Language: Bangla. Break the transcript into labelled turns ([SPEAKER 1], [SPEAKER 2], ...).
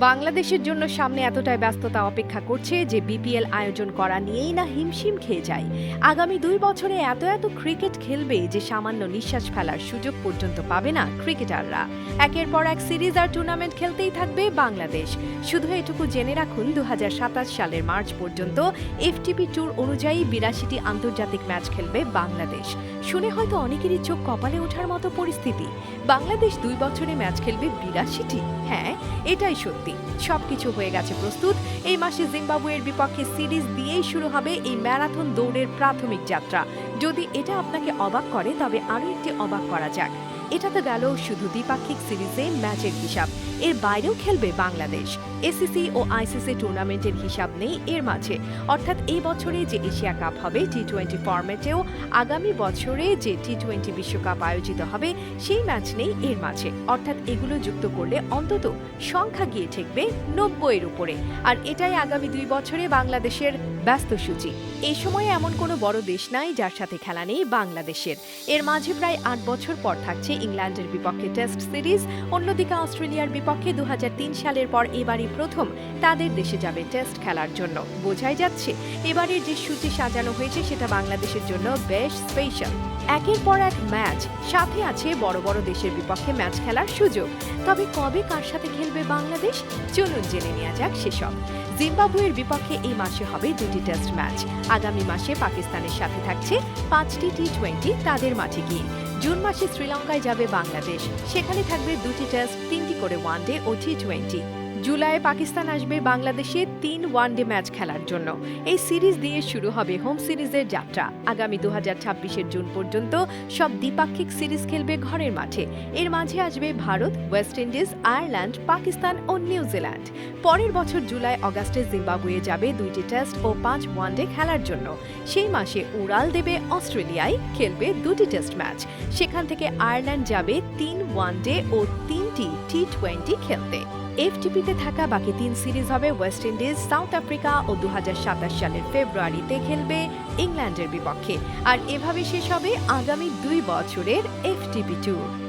[SPEAKER 1] বাংলাদেশের জন্য সামনে এতটাই ব্যস্ততা অপেক্ষা করছে যে বিপিএল আয়োজন করা নিয়েই না হিমশিম খেয়ে যায়। আগামী দুই বছরে এত এত ক্রিকেট খেলবে যে সামান্য নিঃশ্বাস ফেলার সুযোগ পর্যন্ত পাবে না ক্রিকেটাররা। একের পর এক সিরিজ আর টুর্নামেন্ট খেলতেই থাকবে বাংলাদেশ। শুধু এটুকু জেনে রাখুন দু হাজার সাতাশ সালের মার্চ পর্যন্ত এফটিপি ট্যুর অনুযায়ী বিরাশিটি আন্তর্জাতিক ম্যাচ খেলবে বাংলাদেশ। শুনে হয়তো অনেকেরই চোখ কপালে ওঠার মতো পরিস্থিতি। বাংলাদেশ দুই বছরে ম্যাচ খেলবে বিরাশিটি? হ্যাঁ এটাই সত্যি। সবকিছু হয়ে গেছে প্রস্তুত। এই মাসে জিম্বাবুয়ের বিপক্ষে সিরিজ দিয়েই শুরু হবে এই ম্যারাথন দৌড়ের প্রাথমিক যাত্রা। যদি এটা আপনাকে অবাক করে, তবে আরও একটি অবাক করা যাক। এটা তো গেল শুধু দ্বিপাক্ষিক সিরিজে ম্যাচের হিসাব। এর বাইরেও খেলবে বাংলাদেশ। এসিসি ও আইসিসি টুর্নামেন্টের হিসাব নেই এর মাঝে। অর্থাৎ এই বছরে যে এশিয়া কাপ হবে টি টোয়েন্টি ফরম্যাটেও আগামী বছরে যে টি টোয়েন্টি বিশ্বকাপ আয়োজিত হবে, সেই ম্যাচ নেই এর মাঝে। অর্থাৎ এগুলো যুক্ত করলে অন্তত সংখ্যা গিয়ে ঠেকবে নব্বইয়ের উপরে। আর এটাই আগামী দুই বছরে বাংলাদেশের ব্যস্ত সূচি। এই সময়ে এমন কোনো বড় দেশ নাই যার সাথে খেলা নেই বাংলাদেশের। এর মাঝে প্রায় আট বছর পর থাকছে ইংল্যান্ডের বিপক্ষে টেস্ট সিরিজ, অন্যদিকে অস্ট্রেলিয়ার বিপক্ষে দু সালের পর এবারই প্রথম তাদের দেশে যাবে টেস্ট খেলার জন্য। বোঝাই যাচ্ছে, এবারের যে সূচি সাজানো হয়েছে সেটা বাংলাদেশের জন্য বেশ স্পেশাল। একের পর এক ম্যাচ, সাথে আছে বড় বড় দেশের বিপক্ষে ম্যাচ খেলার সুযোগ। তবে কবে কার সাথে খেলবে বাংলাদেশ? চলুন জেনে নেওয়া যাক সেসব। জিম্বাবুয়ের বিপক্ষে এই মাসে হবে দুটি টেস্ট ম্যাচ। আগামী মাসে পাকিস্তানের সাথে থাকছে পাঁচটি টি টোয়েন্টি, তাদের মাঠে গিয়ে। জুন মাসে শ্রীলঙ্কায় যাবে বাংলাদেশ। সেখানে থাকবে দুটি টেস্ট, তিনটি করে ওয়ান ডে ও টি টোয়েন্টি। জুলাইয়ে পাকিস্তান আসবে বাংলাদেশে তিন ওয়ানডে ম্যাচ খেলার জন্য। এই সিরিজ দিয়ে শুরু হবে হোম সিরিজের যাত্রা। আগামী দু হাজার ছাব্বিশের জুন পর্যন্ত সব দ্বিপাক্ষিক সিরিজ খেলবে ঘরের মাঠে। এর মাঝে আসবে Bharat, West Indies, Ireland, Pakistan ও নিউজিল্যান্ড পরের বছর জুলাই অগাস্টে জিম্বাবুয়ে যাবে দুইটি টেস্ট ও পাঁচ ওয়ানডে খেলার জন্য। সেই মাসে উড়াল দেবে অস্ট্রেলিয়ায়, খেলবে দুটি টেস্ট ম্যাচ। সেখান থেকে আয়ারল্যান্ড যাবে তিন ওয়ানডে ও তিনটি টি টোয়েন্টি খেলতে। এফটিপিতে থাকা বাকি তিন সিরিজ হবে ওয়েস্ট ইন্ডিজ, সাউথ আফ্রিকা ও দু হাজার সাতাশ সালের ফেব্রুয়ারিতে খেলবে ইংল্যান্ডের বিপক্ষে। আর এভাবে শেষ হবে আগামী দুই বছরের এফটিপি ট্যুর